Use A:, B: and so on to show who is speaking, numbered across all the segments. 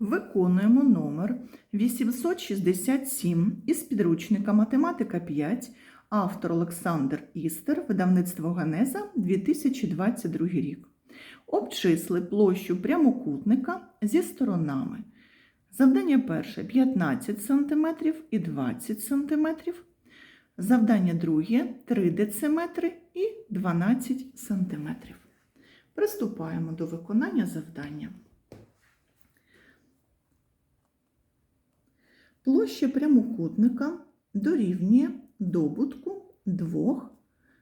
A: Виконуємо номер 867 із підручника Математика 5, автор Олександр Істер, видавництво Генеза 2022 рік. Обчисли площу прямокутника зі сторонами. Завдання перше 15 см і 20 см. Завдання друге 3 дециметри і 12 см. Приступаємо до виконання завдання. Площа прямокутника дорівнює добутку двох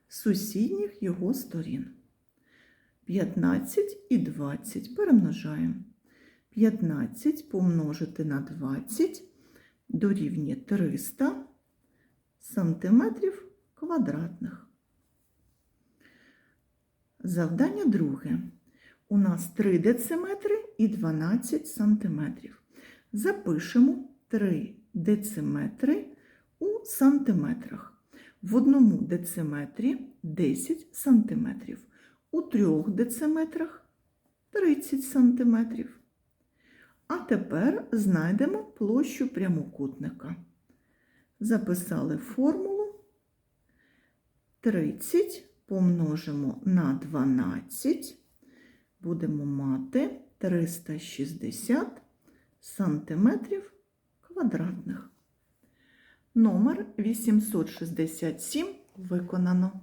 A: сусідніх його сторін. 15 і 20 перемножаємо. 15 помножити на 20 дорівнює 300 сантиметрів квадратних. Завдання друге. У нас 3 дециметри і 12 сантиметрів. Запишемо 3 дециметри у сантиметрах. В одному дециметрі 10 сантиметрів. У трьох дециметрах 30 сантиметрів. А тепер знайдемо площу прямокутника. Записали формулу 30 помножимо на 12, будемо мати 360 сантиметрів квадратних. Номер 867 виконано.